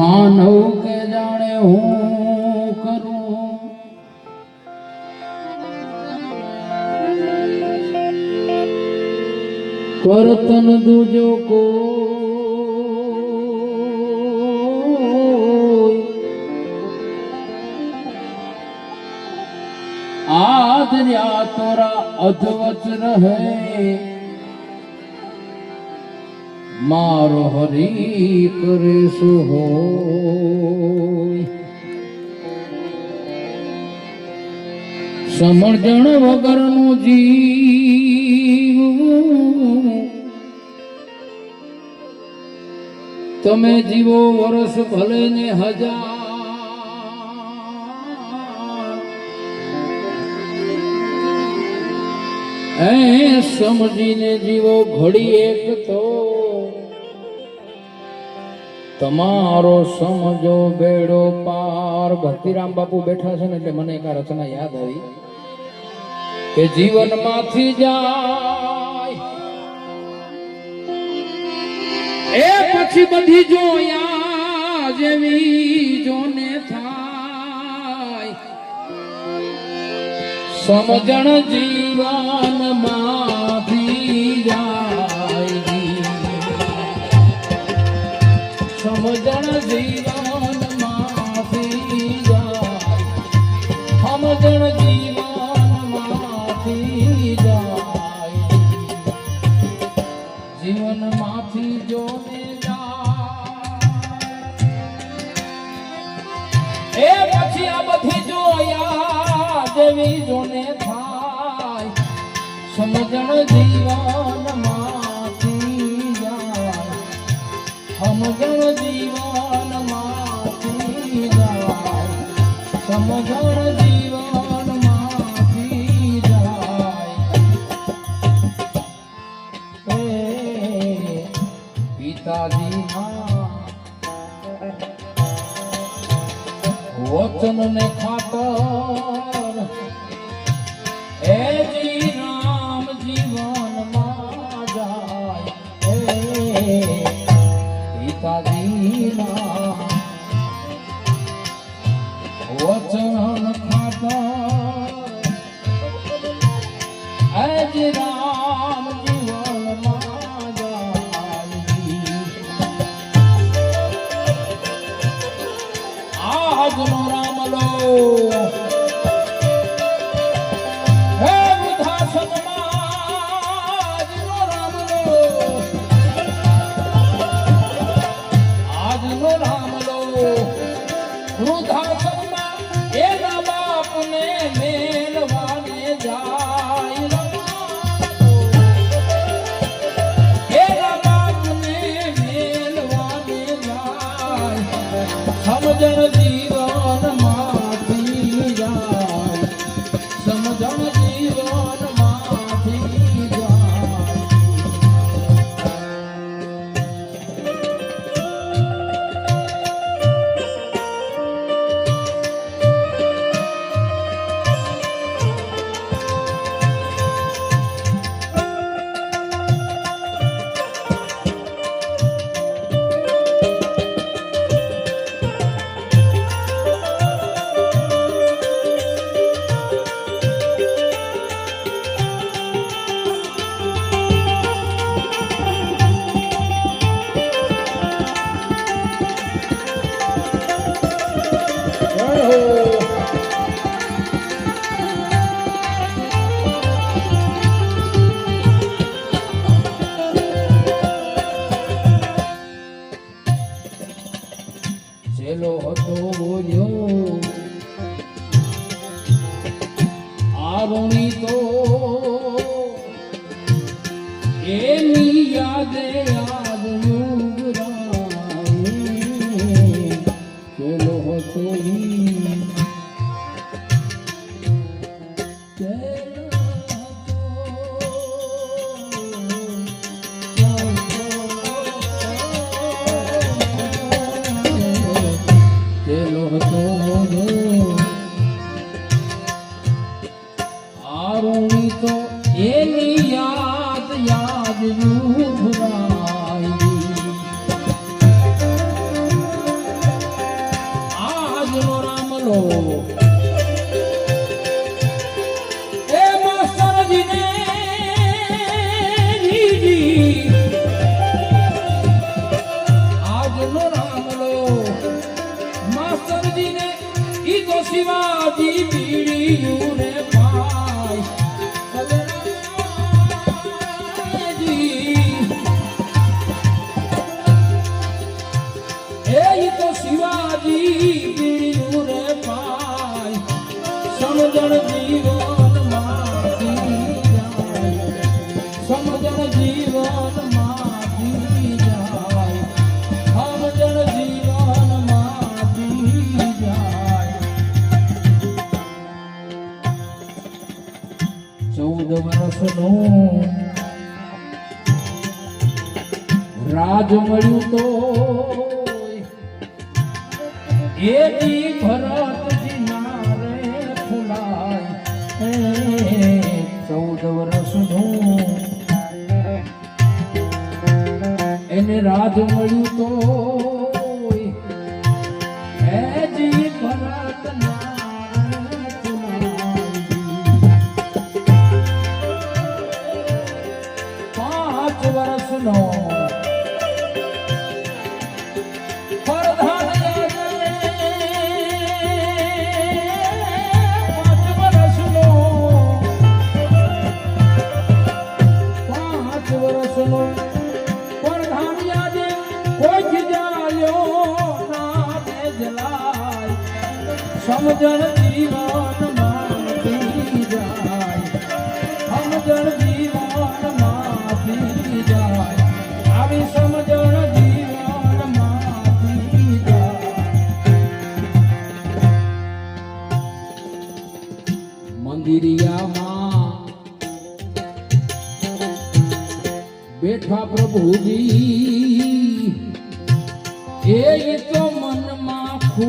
માનવ કે જાણે હું કરું? કરતન દુજો કો આદર્યા તોરા અધવચ રહે. મારો હરી કરે સો હોય સમજણ વગરનું જીવ. તમે જીવો વર્ષ ભલે ને હજાર. એ સમજીને જીવો ઘડી એક તો તમારો સમજો બેડો પાર. ભક્તિરામ બાપુ બેઠા છે ને એટલે મને એક આ રચના યાદ આવી કે જીવનમાંથી જાય. એ પછી બધી જોયા જેવી જોને થાય. સમજણ જીવન જેવી જોને થાય. સમજણ જીવનમાંથી જાય. સમજણ જીવનમાંથી જાય. સમજણ વચન ને ખાતર. એ જી રામ જીવનમાં જાય. પિતાજી પિતાજીના Monaco. રાજ મળ્યું તો એની ભરતજી ના રે ફૂલાય ચૌદ વર્ષનું. એને રાજ મળ્યું તો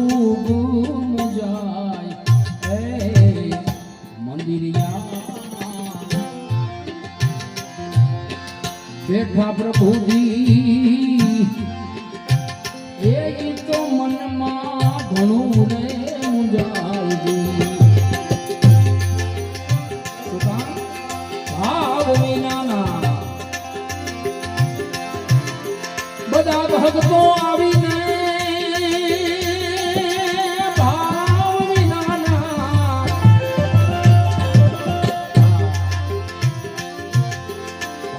ખૂબ મુજાય હે મંદિરિયા બેઠા પ્રભુજી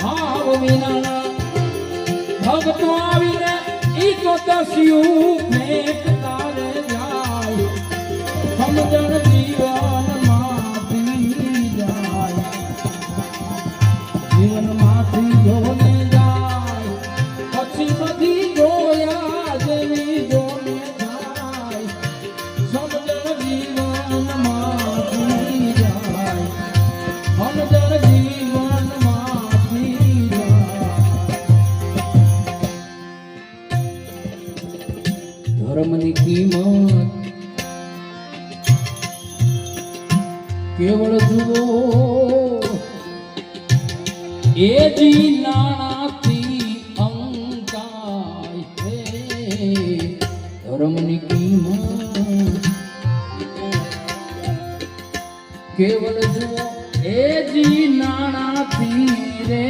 ભાવ વિના ભક્તો આવીને ઈ તો દસ્યું ફેંકતા રે જાય. સમજણ જીવનમાંથી જાય. જીવનમાંથી જોને કેવળ જુઓ, એ જી નાણાથી અંકાય છે, ધર્મની કિંમત. કેવળ જુઓ, એ જી નાણાથી રે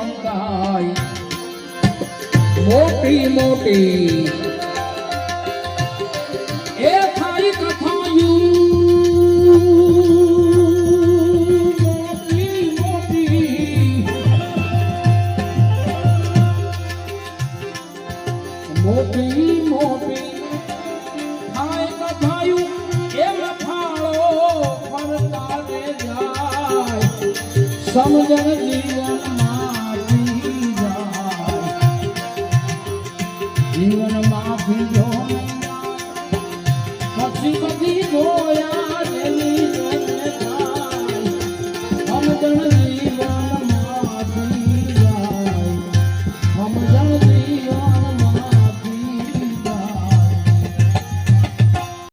અંકાય મોટી મોટી સમજણ જીવનમાંથી જાય. જીવનમાંથી જો પછી બધી જોયા